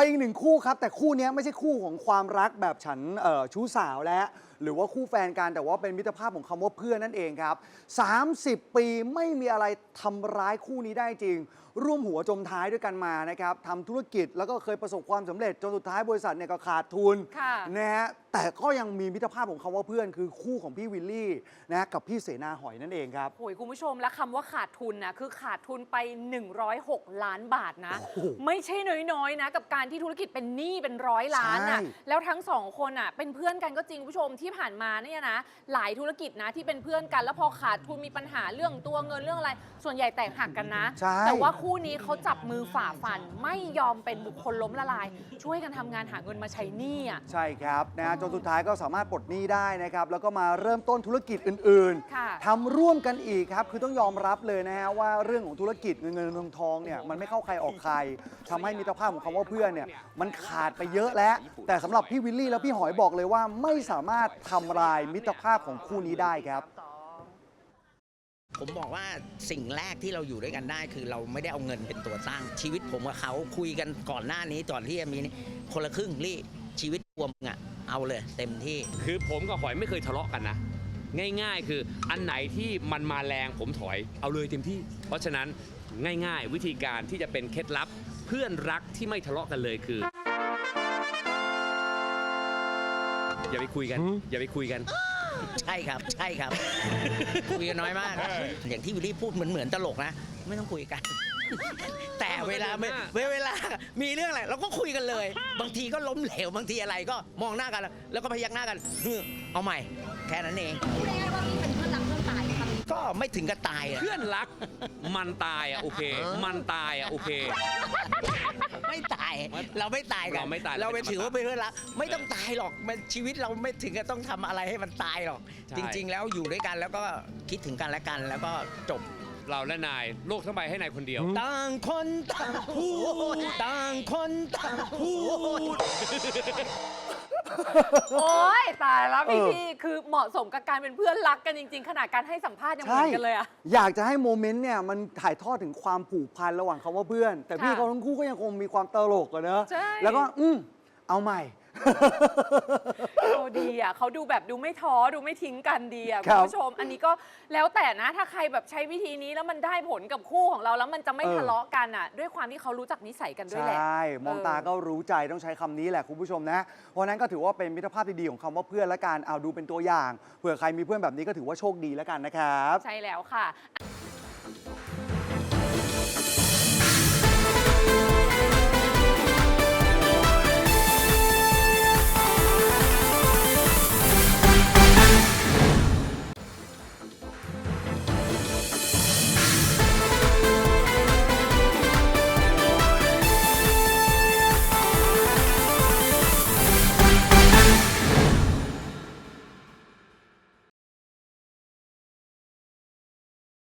ไปอีกหนึ่งคู่ครับ แต่คู่เนี้ยไม่ใช่คู่ของความรักแบบฉันเอ่อชู้สาวและ หรือว่าคู่แฟนกันแต่ว่าเป็นมิตรภาพของคำว่าเพื่อนนั่นเองครับ 30 ปีไม่มีอะไรทำร้ายคู่นี้ได้จริง ร่วมหัวจมท้ายด้วยกันมานะครับทำธุรกิจแล้วก็เคยประสบความสำเร็จจนสุดท้ายบริษัทเนี่ยก็ขาดทุนค่ะ นะฮะแต่ก็ยังมีมิตรภาพของคำว่าเพื่อน คือคู่ของพี่วิลลี่นะกับพี่เสนาหอยนั่นเองครับ โอ้ยคุณผู้ชมและคำว่าขาดทุนนะคือขาดทุนไป 106 ล้านบาทนะ โอ้โหไม่ใช่น้อยๆนะ กับการที่ธุรกิจเป็นหนี้เป็นร้อยล้านนะใช่ แล้วทั้งสองคนอะเป็นเพื่อนกันก็จริงคุณผู้ชมที่ผ่านมาเนี่ยนะ หลายธุรกิจนะที่เป็นเพื่อนกัน แล้วพอขาดทุนมีปัญหาเรื่องตัวเงินเรื่องอะไร ส่วนใหญ่แตกหักกันนะ ใช่ แต่ว่าคู่นี้เขาจับมือฝ่าฟัน ไม่ยอมเป็นบุคคลล้มละลาย ช่วยกันทำงานหาเงินมาใช้หนี้อะ ใช่ครับนะฮะจนสุดท้ายก็สามารถปลดหนี้ได้นะครับ แล้วก็มาเริ่มต้นธุรกิจอื่นค่ะ ๆทำร่วมกันอีกครับ คือต้องยอมรับเลยนะฮะว่าเรื่องของธุรกิจเงินเงินทองทองเนี่ยมันไม่เข้าใครออกใครทำให้มิตรภาพของคำว่าเพื่อนเนี่ยมันขาดไปเยอะแล้ว แต่สำหรับพี่วิลลี่และพี่หอยบอกเลยว่าไม่สามารถทำลายมิตรภาพของคู่นี้ได้ครับ ผมบอกว่าสิ่งแรกที่เราอยู่ด้วยกันได้ คือเราไม่ได้เอาเงินเป็นตัวตั้ง ชีวิตผมกับเขาคุยกันก่อนหน้านี้ก่อนที่จะมีนี่คนละครึ่งรี่ชีวิตรวมงอะเอาเลย เต็มที่ คือผมกับหอยไม่เคยทะเลาะกันนะ ง่าย ๆ คืออันไหนที่มันมาแรงผมถอยเอาเลยเต็มที่ เพราะฉะนั้นง่าย ๆ วิธีการที่จะเป็นเคล็ดลับ เพื่อนรักที่ไม่ทะเลาะกันเลยคือ อย่าไปคุยกัน อย่าไปคุยกัน ใช่ครับ ใช่ครับ คุยกันน้อยมาก อย่างที่วิลลี่พูดเหมือนเหมือนตลกนะ ไม่ต้องคุยกัน แต่เวลาไม่เวลา มีเรื่องอะไรเราก็คุยกันเลย บางทีก็ล้มเหลว บางทีอะไรก็มองหน้ากัน แล้วก็พยักหน้ากันเฮ้อเอาใหม่ แค่นั้นเอง พูดง่ายๆว่าพี่เป็นเพื่อนรัก ก็ไม่ถึงกับตายอะเพื่อนรัก มันตายอะโอเค มันตายอะโอเค ไม่ตาย เราไม่ตายกันเราไม่ตายเราไปเราเป็นถือว่าธรรมชาติเป็นเพื่อนรักไม่ต้องตายหรอกมันชีวิตเราไม่ถึงกับต้องทำอะไรให้มันตายหรอก ใช่ จริง ๆ แล้วอยู่ด้วยกันแล้วก็คิดถึงกันและกันแล้วก็จบ เราและนายโลกทั้งใบให้นายคนเดียว ต่างคนต่างพูดต่างคนต่างพูด โอ้ยตายแล้วพี่เออ พี่คือเหมาะสมกับการเป็นเพื่อนรักกันจริง ๆ ขนาดการให้สัมภาษณ์ยังเหมืใช่อนกันเลยอะ อยากจะให้โมเมนต์เนี่ยมันถ่ายทอดถึงความผูกพันระหว่างคำว่าเพื่อน แต่พี่ค่ะเขาทั้งคู่ก็ยังคงมีความตลกอะเนอะใช่ แล้วก็อืมเอาใหม่โอ้ดีอะเขาดูแบบดูไม่ท้อดูไม่ทิ้งกันดีอะครัคุบณผู้ชม อันนี้ก็แล้วแต่นะถ้าใครแบบใช้วิธีนี้แล้วมันได้ผลกับคู่ของเราแล้วมันจะไม่เออ ทะเลาะกันอะ ด้วยความที่เขารู้จักนิสัยกันด้วยแหละ ใช่ มองตาเออก็รู้ใจต้องใช้คำนี้แหละคุณผู้ชมนะ เพราะฉะนั้นก็ถือว่าเป็นมิตรภาพที่ดีของคำว่าเพื่อนและการเอาดูเป็นตัวอย่าง เผื่อใครมีเพื่อนแบบนี้ก็ถือว่าโชคดีแล้วกันนะครับ ใช่แล้วค่ะ